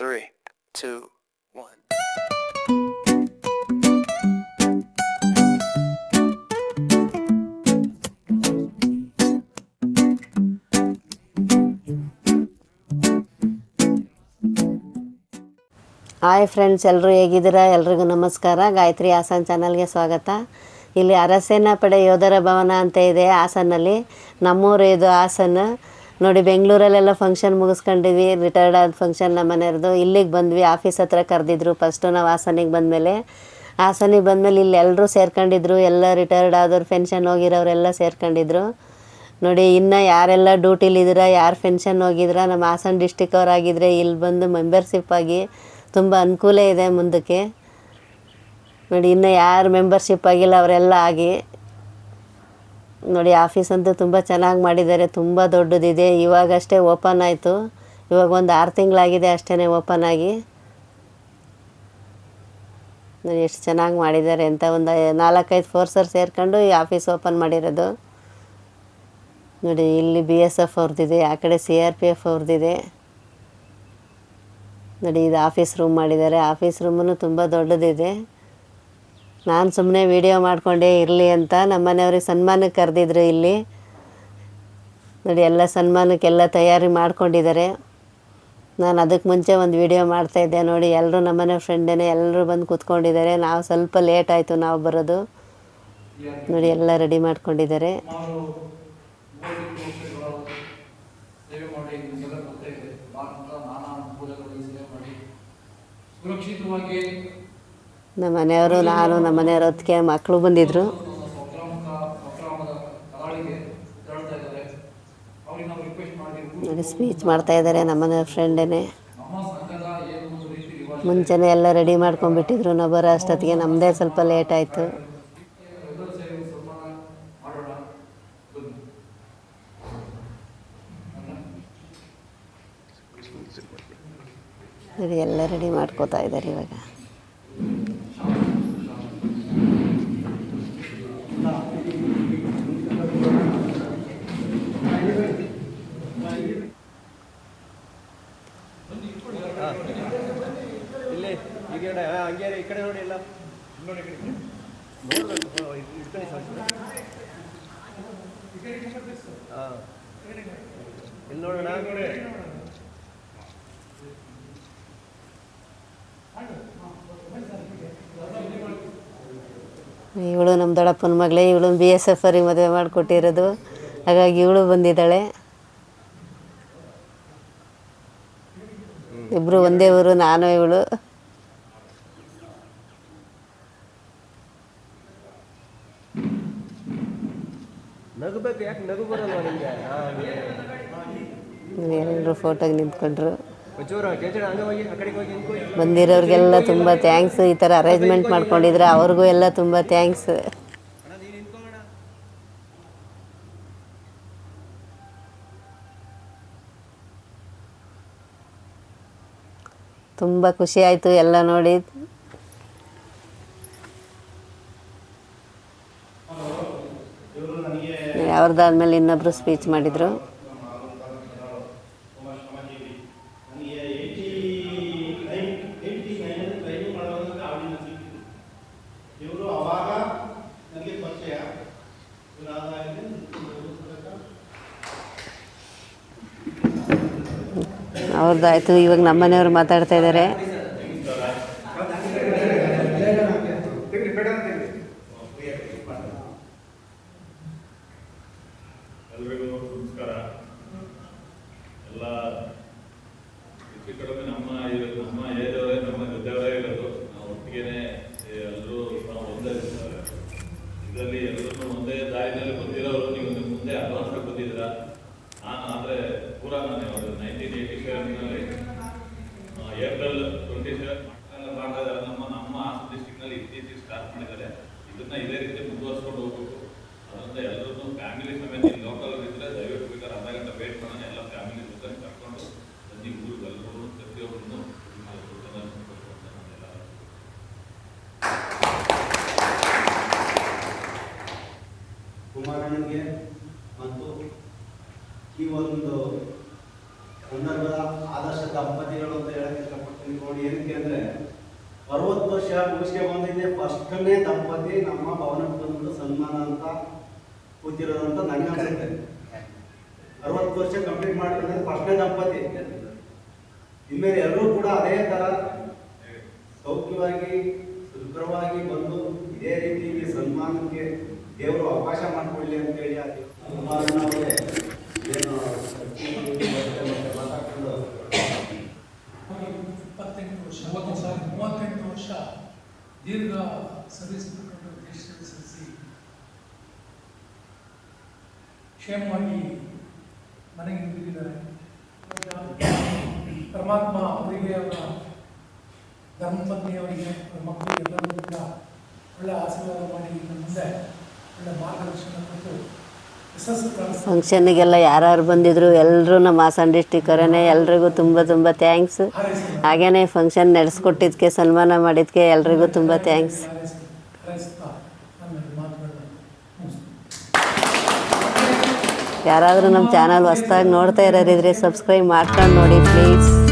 three, two, one. Hi friends ಎಲ್ಲರೂ ಹೇಗಿದ್ದೀರಾ? ಎಲ್ರಿಗೂ ನಮಸ್ಕಾರ. ಗಾಯತ್ರಿ ಹಾಸನ್ ಚಾನಲ್ಗೆ ಸ್ವಾಗತ. ಇಲ್ಲಿ ಅರಸೇನಾ ಪಡೆ ಯೋಧರ ಭವನ ಅಂತ ಇದೆ ಹಾಸನಲ್ಲಿ ನಮ್ಮೂರು ಇದು ಹಾಸನ್. ನೋಡಿ, ಬೆಂಗಳೂರಲ್ಲೆಲ್ಲ ಫಂಕ್ಷನ್ ಮುಗಿಸ್ಕೊಂಡಿದ್ವಿ ರಿಟೈರ್ಡ್ ಆದ ಫಂಕ್ಷನ್ ನಮ್ಮ ಮನೆಯವ್ರದ್ದು. ಇಲ್ಲಿಗೆ ಬಂದ್ವಿ ಆಫೀಸ್ ಹತ್ರ ಕರೆದಿದ್ರು. ಫಸ್ಟು ನಾವು ಹಾಸನಿಗೆ ಬಂದಮೇಲೆ ಹಾಸನಿಗೆ ಬಂದಮೇಲೆ ಇಲ್ಲಿ ಎಲ್ಲರೂ ಸೇರ್ಕೊಂಡಿದ್ರು. ಎಲ್ಲ ರಿಟೈರ್ಡ್ ಆದವ್ರು ಪೆನ್ಷನ್ ಹೋಗಿರೋರೆಲ್ಲ ಸೇರ್ಕೊಂಡಿದ್ರು. ನೋಡಿ, ಇನ್ನು ಯಾರೆಲ್ಲ ಡ್ಯೂಟಿಲಿದ್ದೀರಾ ಯಾರು ಪೆನ್ಷನ್ ಹೋಗಿದ್ರ, ನಮ್ಮ ಹಾಸನ ಡಿಸ್ಟಿಕ್ ಅವರಾಗಿದ್ದರೆ ಇಲ್ಲಿ ಬಂದು ಮೆಂಬರ್ಶಿಪ್ ಆಗಿ ತುಂಬ ಅನುಕೂಲ ಇದೆ ಮುಂದಕ್ಕೆ. ನೋಡಿ, ಇನ್ನು ಯಾರು ಮೆಂಬರ್ಶಿಪ್ ಆಗಿಲ್ಲ, ಅವರೆಲ್ಲ ಆಗಿ ನೋಡಿ ಆಫೀಸ್ ಅಂತೂ ತುಂಬ ಚೆನ್ನಾಗಿ ಮಾಡಿದ್ದಾರೆ, ತುಂಬ ದೊಡ್ಡದಿದೆ. ಇವಾಗಷ್ಟೇ ಓಪನ್ ಆಯಿತು. ಇವಾಗ ಒಂದು ಆರು ತಿಂಗಳಾಗಿದೆ ಅಷ್ಟೇ ಓಪನ್ ಆಗಿ. ನೋಡಿ, ಎಷ್ಟು ಚೆನ್ನಾಗಿ ಮಾಡಿದ್ದಾರೆ ಅಂತ ಒಂದು ನಾಲ್ಕೈದು ಫೋರ್ಸರ್ ಸೇರ್ಕೊಂಡು ಈ ಆಫೀಸ್ ಓಪನ್ ಮಾಡಿರೋದು. ನೋಡಿ, ಇಲ್ಲಿ ಬಿ ಎಸ್ ಎಫ್ ಅವ್ರದ್ದಿದೆ ಆ ಕಡೆ ಸಿ ಆರ್ ಪಿ ಎಫ್ ಅವ್ರದ್ದಿದೆ ನೋಡಿ, ಇದು ಆಫೀಸ್ ರೂಮ್ ಮಾಡಿದ್ದಾರೆ. ಆಫೀಸ್ ರೂಮನ್ನು ತುಂಬ ದೊಡ್ಡದಿದೆ. ನಾನು ಸುಮ್ಮನೆ ವೀಡಿಯೋ ಮಾಡಿಕೊಂಡೇ ಇರಲಿ ಅಂತ ನಮ್ಮ ಮನೆಯವ್ರಿಗೆ ಸನ್ಮಾನಕ್ಕೆ ಕರೆದಿದ್ರು ಇಲ್ಲಿ. ನೋಡಿ, ಎಲ್ಲ ಸನ್ಮಾನಕ್ಕೆಲ್ಲ ತಯಾರಿ ಮಾಡ್ಕೊಂಡಿದ್ದಾರೆ. ನಾನು ಅದಕ್ಕೆ ಮುಂಚೆ ಒಂದು ವೀಡಿಯೋ ಮಾಡ್ತಾಯಿದ್ದೆ ನೋಡಿ ಎಲ್ಲರೂ ನಮ್ಮನೆ ಫ್ರೆಂಡೇನೆ ಎಲ್ಲರೂ ಬಂದು ಕೂತ್ಕೊಂಡಿದ್ದಾರೆ. ನಾವು ಸ್ವಲ್ಪ ಲೇಟ್ ಆಯಿತು ನಾವು ಬರೋದು. ನೋಡಿ, ಎಲ್ಲ ರೆಡಿ ಮಾಡ್ಕೊಂಡಿದ್ದಾರೆ. ಸುರಕ್ಷಿತವಾಗಿ ನಮ್ಮ ಮನೆಯವರು ನಾನು ನಮ್ಮ ಮನೆಯವರು ಹೊತ್ತಿಗೆ ಮಕ್ಕಳು ಬಂದಿದ್ದರು ಸ್ಪೀಚ್ ಮಾಡ್ತಾ ಇದ್ದಾರೆ ನಮ್ಮ ಮನೆಯವ್ರ ರಿವಾಜ್ ಮುಂಚೆನೇ ಎಲ್ಲ ರೆಡಿ ಮಾಡ್ಕೊಂಡ್ಬಿಟ್ಟಿದ್ರು. ನಾವು ಬರೋ ಅಷ್ಟೊತ್ತಿಗೆ ನಮ್ಮದೇ ಸ್ವಲ್ಪ ಲೇಟ್ ಆಯಿತು. ಎಲ್ಲ ರೆಡಿ ಮಾಡ್ಕೋತಾ ಇದ್ದಾರೆ ಇವಾಗ ಇಲ್ಲೇ ಈ ಕಡೆ ಹಾ, ಹಂಗೆ ಈ ಕಡೆ. ನೋಡಿ ಎಲ್ಲ ಹಾ. ಇಲ್ಲಿ ನೋಡೋಣ. ಇವಳು ನಮ್ಮ ದೊಡ್ಡಪ್ಪನ ಮಗಳೇ, ಇವಳು ಬಿ ಎಸ್ ಎಫ್ ಅವ್ರಿಗೆ ಮದುವೆ ಮಾಡಿಕೊಟ್ಟಿರೋದು. ಹಾಗಾಗಿ ಇವಳು ಬಂದಿದ್ದಾಳೆ. ಇಬ್ಬರು ಒಂದೇ ಊರು, ನಾನು ಇವಳು. ಎಲ್ಲರೂ ಫೋಟೋಗೆ ನಿಂತ್ಕೊಂಡ್ರು. ಬಂದಿರೋರಿಗೆಲ್ಲ ತುಂಬ ಥ್ಯಾಂಕ್ಸ್ ಈ ಥರ ಅರೇಂಜ್ಮೆಂಟ್ ಮಾಡ್ಕೊಂಡಿದ್ರೆ ಅವ್ರಿಗೂ ಎಲ್ಲ ತುಂಬ ಥ್ಯಾಂಕ್ಸ್ ತುಂಬ ಖುಷಿ ಆಯಿತು ಎಲ್ಲ ನೋಡಿ. ಅವ್ರದ್ದಾದ್ಮೇಲೆ ಇನ್ನೊಬ್ಬರು ಸ್ಪೀಚ್ ಮಾಡಿದರು. ಅವ್ರದ್ದಾಯ್ತು ಇವಾಗ ನಮ್ಮ ಮನೆಯವ್ರು ಮಾತಾಡ್ತಾ ಇದ್ದಾರೆ ಎಲ್ರಿಗೂ ನಮಸ್ಕಾರ ಎಲ್ಲ ಹೆಚ್ಚು ಕಡಿಮೆ ನಮ್ಮ ನಮ್ಮ ಏರಿಯವರೇ ನಮ್ಮ ಜೊತೆಯವರೇ ಇರೋದು. ನಾವು ಒಟ್ಟಿಗೆನೆ ಎಲ್ಲರೂ ನಾವು ಒಂದೇ. ಇದರಲ್ಲಿ ಎಲ್ಲರೂ ಒಂದೇ ದಾರಿನಲ್ಲಿ ಬಂದಿರೋರು, ನೀವು ಮುಂದೆ ಅಡ್ವಾನ್ಸ್ ಬಂದಿದ್ದೀರ? ನಾನು ಆದರೆ ಪೂರ ನಾನು ನೈನ್ಟೀನ್ ಏಯ್ಟಿ ಸೆವೆನ್ನಲ್ಲಿ ಏಪ್ರಿಲ್ ಟ್ವೆಂಟಿ ಸೆವೆನ್ ಇದ್ದಾರೆ ನಮ್ಮ ನಮ್ಮ ಹಾಸನ ಡಿಸ್ಟಿಕ್ನಲ್ಲಿ ಇತ್ತೀಚೆಗೆ ಸ್ಟಾರ್ಟ್ ಮಾಡಿದ್ದಾರೆ. ಇದನ್ನ ಇದೇ ರೀತಿ ಮುಂದುವರ್ಸ್ಕೊಂಡು ಹೋಗ್ಬೇಕು. ಅದರಿಂದ ಎಲ್ಲರೂ ಫ್ಯಾಮಿಲಿ ಸಮೇತ ಸಂದರ್ಭದ ಆದರ್ಶ ದಂಪತಿಗಳು ಅಂತ ಹೇಳಕ್ಕೆ ಇಷ್ಟಪಡ್ತೀನಿ ನೋಡಿ, ಏನಕ್ಕೆ ಅಂದ್ರೆ ಅರವತ್ತು ವರ್ಷ ಮುಗಿಸ್ಕೆ ಬಂದಿದ್ದೆ ಫಸ್ಟನೇ ದಂಪತಿ ನಮ್ಮ ಭವನಕ್ಕೆ ಬಂದು ಸನ್ಮಾನ ಅಂತ ಕೂತಿರೋದಂತ ನನಗೆ ಅನ್ಸುತ್ತೆ. ಅರವತ್ತು ವರ್ಷ ಕಂಪ್ಲೀಟ್ ಮಾಡಿದ್ರೆ ಫಸ್ಟ್ನೇ ದಂಪತಿ. ಇನ್ಮೇಲೆ ಎಲ್ಲರೂ ಕೂಡ ಅದೇ ಥರ ಸೌಖ್ಯವಾಗಿ ಸುಭ್ರವಾಗಿ ಬಂದು ಇದೇ ರೀತಿ ಸನ್ಮಾನಕ್ಕೆ ದೇವರು ಅವಕಾಶ ಮಾಡಿಕೊಡ್ಲಿ ಅಂತೇಳಿ ಆ ದೀರ್ಘ ಸರ್ವಿಸ್ ದೇಶ ಸಲ್ಲಿಸಿ ಕ್ಷೇಮವಾಗಿ ಮನೆಗೆ ಹಿಂದಿದ್ದಾರೆ ಪರಮಾತ್ಮ ಅವರಿಗೆ ಅವರ ಧರ್ಮಪತ್ನಿಯವರಿಗೆ ಅವರ ಮಕ್ಕಳಿಗೆ ಎಲ್ಲರಿಗೂ ಕೂಡ ಒಳ್ಳೆ ಆಶೀರ್ವಾದ ಮಾಡಿ ಮುಂದೆ ಒಳ್ಳೆ ಮಾರ್ಗದರ್ಶನ ಕೊಟ್ಟು ಫಂಕ್ಷನ್ನಿಗೆಲ್ಲ ಯಾರ್ಯಾರು ಬಂದಿದ್ರು ಎಲ್ಲರೂ ನಮ್ಮ ಹಾಸನ ಡಿಸ್ಟಿಕ್ಕವರೇ ಎಲ್ರಿಗೂ ತುಂಬ ತುಂಬ ಥ್ಯಾಂಕ್ಸ್ ಹಾಗೇ ಫಂಕ್ಷನ್ ನಡೆಸ್ಕೊಟ್ಟಿದ್ದಕ್ಕೆ ಸನ್ಮಾನ ಮಾಡಿದ್ದಕ್ಕೆ ಎಲ್ರಿಗೂ ತುಂಬ ಥ್ಯಾಂಕ್ಸ್ ಯಾರಾದರೂ ನಮ್ಮ ಚಾನಲ್ ಹೊಸ್ದಾಗಿ ನೋಡ್ತಾ ಇರೋರಿದ್ರೆ ಸಬ್ಸ್ಕ್ರೈಬ್ ಮಾಡ್ಕೊಂಡು ನೋಡಿ ಪ್ಲೀಸ್